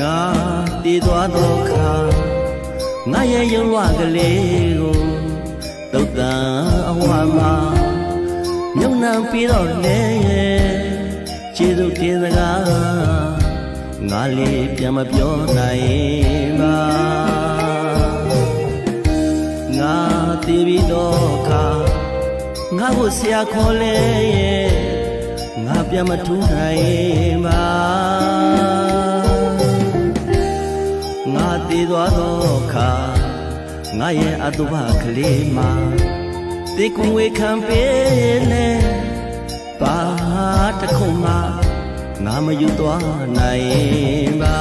ငါတည်သွားသောခါငါရဲ့ရုပ်ဝကလေးကိုတုတ်တန်အဝမှာမြုံနှံပြီးတော့လဲခြေစုပ်တင်စကားငါလေးပြန်မပြောနိုင်ပါငါတည်ပြီးတော့ခါငါကိုဆရာခေါ်လဲငါပြန်မထူးနိုင်ပါ တည်သွားတော့ခါငါရဲ့အတုပကလေးမှာတေကွန်ဝေခံပေးနေပါတခုမှငါမယူသွားနိုင်ပါ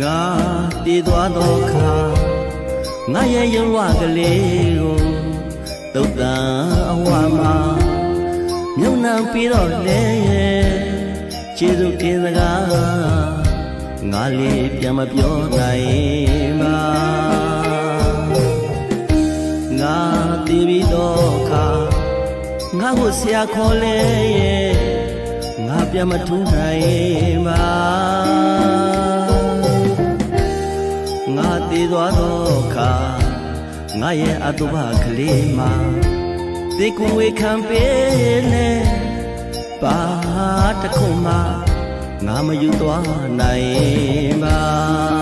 ငါတည်သွားတော့ခါငါရဲ့ရုံဝကလေးကိုတုတ်တန်အဝါမှာ မြုံနှံပြီးတော့လေခြေစုပ်တင်စကားငါလေးပြန်မပြောနိုင်ပါငါတည်ပြီးတော့ခါငါကိုဆရာခေါ်လဲငါပြန်မထူးနိုင်ပါငါတည်သွားတော့ခါငါရဲ့အတုပကလေးမှာတေကွန်ဝေခံပေးနေ ပါတခုမှငါမယူသွားနိုင်ပါ